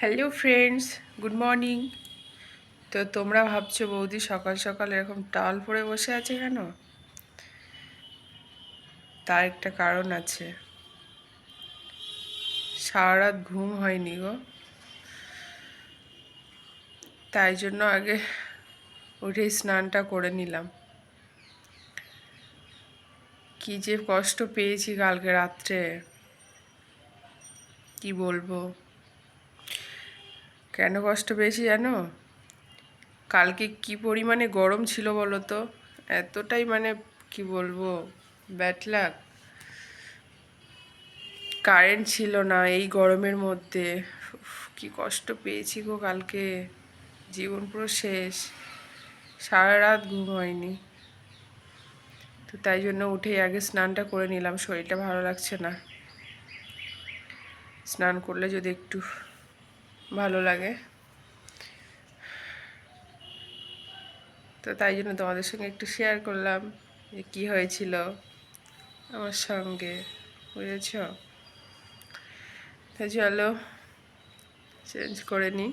Hello friends good morning তো তোমরা ভাবছ, বৌদি সকাল সকাল এরকম টাল পরে বসে আছে কেন? তার একটা কারণ আছে। সারা রাত ঘুম হয়নি গো। তাই জন্য আগে উঠে স্নানটা করে নিলাম। কি যে কষ্ট পেয়েছি কালকে রাত্রে। কি বলব? কেন কষ্ট পেয়েছি জানো? কালকে কি পরিমাণে গরম ছিল বলো তো? এতটাই মানে কি বলব? ব্যাটলাক কারেন্ট ছিল না এই গরমের মধ্যে। কি কষ্ট পেয়েছি গো কালকে। জীবন পুরো শেষ। সারা রাত ঘুম হয়নি। তো তাই জন্য উঠেই আগে স্নানটা করে নিলাম, শরীরটা ভালো লাগছে না। স্নান করলে যদি একটু ভালো লাগে। তো তাই জন্য তোমাদের সঙ্গে একটু শেয়ার করলাম যে কী হয়েছিল আমার সঙ্গে, বুঝেছ? তো চলো চেঞ্জ করে নিই